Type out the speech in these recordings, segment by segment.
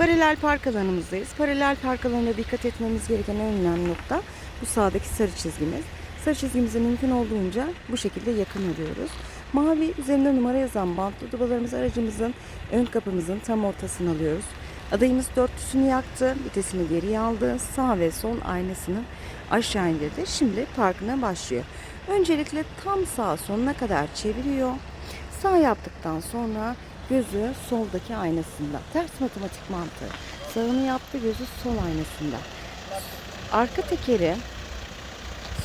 Paralel park alanımızdayız. Paralel park alanında dikkat etmemiz gereken en önemli nokta bu sağdaki sarı çizgimiz. Sarı çizgimizi mümkün olduğunca bu şekilde yakın alıyoruz. Mavi üzerinde numara yazan bantlı dubalarımız aracımızın ön kapımızın tam ortasına alıyoruz. Adayımız dörtlüsünü yaktı, vitesini geriye aldı, sağ ve sol aynasını aşağı indirdi. Şimdi parkına başlıyor. Öncelikle tam sağ sonuna kadar çeviriyor. Sağ yaptıktan sonra gözü soldaki aynasında. Ters matematik mantığı. Sağını yaptı gözü sol aynasında. Arka tekeri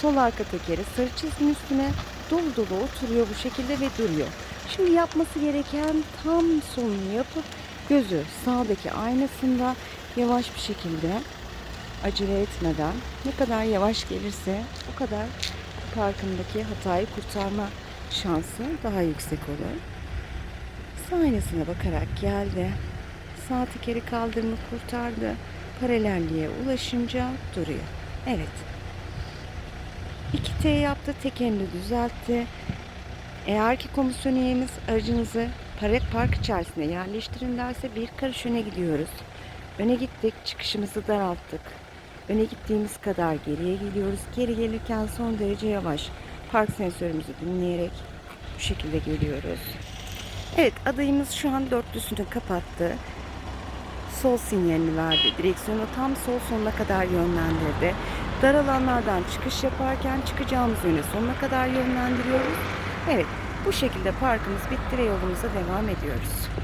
sol arka tekeri sarı çizginin üstüne dolu dolu oturuyor bu şekilde ve duruyor. Şimdi yapması gereken tam solunu yapıp gözü sağdaki aynasında yavaş bir şekilde acele etmeden ne kadar yavaş gelirse o kadar parkındaki hatayı kurtarma şansı daha yüksek olur. Sağ aynasına bakarak geldi. Sağ tekeri kaldırımı kurtardı. Paralelliğe ulaşınca duruyor. Evet. 2T yaptı. Tekerini düzeltti. Eğer ki komisyon üyemiz aracınızı park, park içerisine yerleştirin derse bir karış öne gidiyoruz. Öne gittik, çıkışımızı daralttık. Öne gittiğimiz kadar geriye geliyoruz. Geri gelirken son derece yavaş. Park sensörümüzü dinleyerek bu şekilde geliyoruz. Evet adayımız şu an dörtlüsünü kapattı. Sol sinyalini verdi. Direksiyonu tam sol sonuna kadar yönlendirdi. Dar alanlardan çıkış yaparken çıkacağımız yöne sonuna kadar yönlendiriyoruz. Evet bu şekilde parkımız bitti ve yolumuza devam ediyoruz.